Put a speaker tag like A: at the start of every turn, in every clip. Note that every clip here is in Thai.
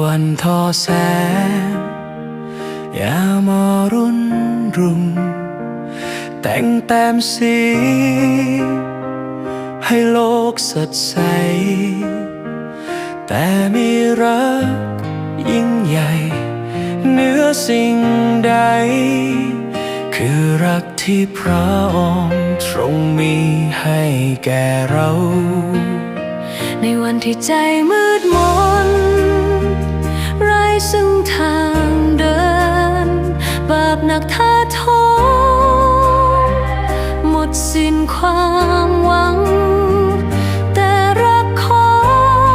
A: วันทอแสงยามอรุณรุ่งแต่งแต้มสี ให้โลกสดใส แต่มีรักยิ่งใหญ่เหนือสิ่งใด คือรักที่พระองค์ทรงมีให้แก่เรา
B: ในวันที่ใจมืดมน หนักท่าโทษหมดสิ้นความหวัง แต่รักขอ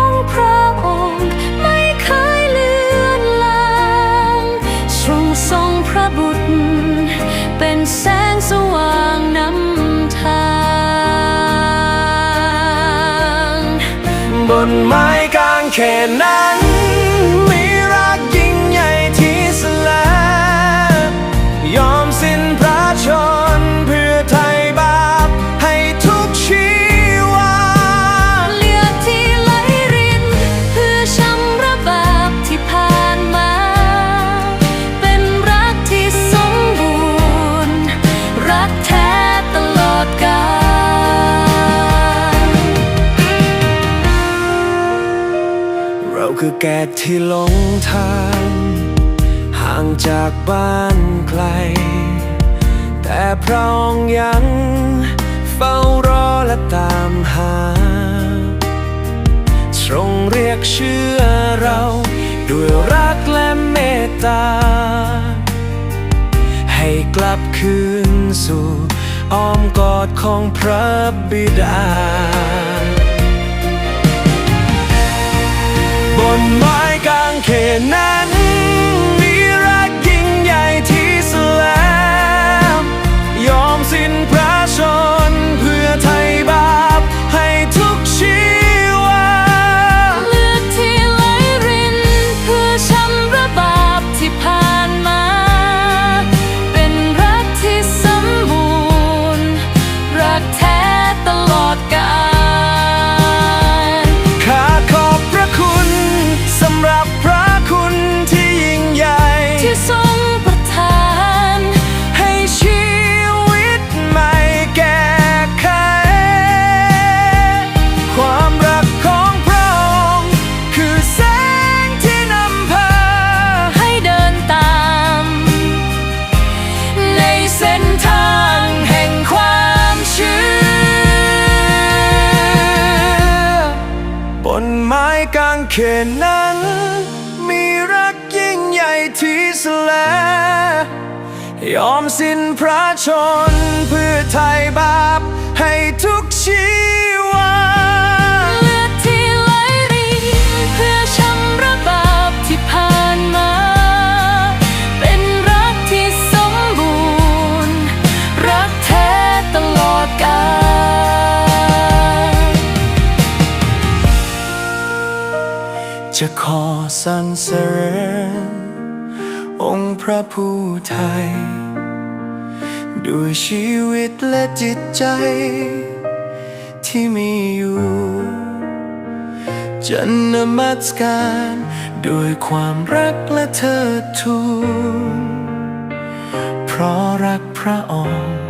B: งพระองค์ไม่เคยเลือนลางทรงทรงพระบุตร เป็นแสงสว่างนำทาง
A: บนไม้กางเขนนั้น เราคือแกะที่หลงทาง ห่างจากบ้านไกล แต่พระองค์ยังเฝ้ารอและตามหา ทรงเรียกเชื่อเรา ด้วยรักและเมตตา ให้กลับคืนสู่อ้อมกอดของพระบิดา บนไม้กางเขนนั้น ไม้
B: กา
A: ง
B: เข
A: นนั้น มีรักยิ่งใหญ่ที่สลายอมสิ้นพระชนเพื่อไทยบาป จะขอสรรเสริญ องค์พระผู้ไทย ด้วยชีวิตและจิตใจ ที่มีอยู่จะนมัสการด้วยความรักและเทิดทูนเพราะรักพระองค์